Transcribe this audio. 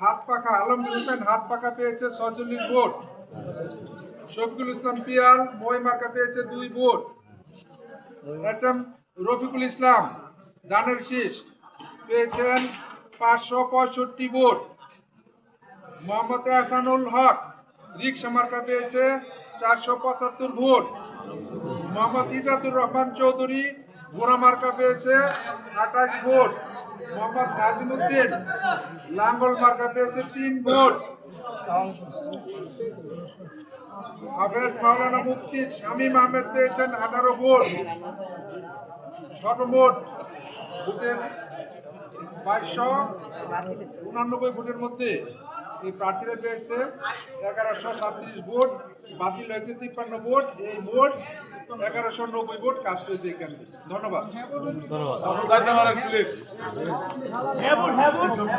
হাত পাখা আলমগীর হোসেন হাত পাখা পেয়েছে ছয়চল্লিশ ভোট শফিকুল ইসলাম পিয়াল মই মার্কা পেয়েছে দুই vote S M Rafiqul Islam দানের শীষ পেয়েছেন পাঁচশো পঁয়ষট্টি ভোট। মোহাম্মদ এহসানুল হক রিক্সা মার্কা পেয়েছে চারশো পঁচাত্তর ভোট। মোহাম্মদ ইজাতুর রহমান চৌধুরী গোড়া মার্কা পেয়েছে আঠাশ ভোট। মোহাম্মদ নাজিমুদ্দিন লাঙ্গল মার্কা পেয়েছে তিন ভোট। হাফেজ মাওলানা মুফতি শামীম আহমেদ পেয়েছেন আঠারো ভোট। সর্বমোট ভোটের বাইশশো উনানব্বই ভোটের মধ্যে এই প্রার্থীরা পেয়েছে। এগারোশো সাতত্রিশ ভোট বাতিল হয়েছে তিপ্পান্ন ভোট এই ভোট এগারোশো নব্বই ভোট কাজ হয়েছে এখানে। ধন্যবাদ।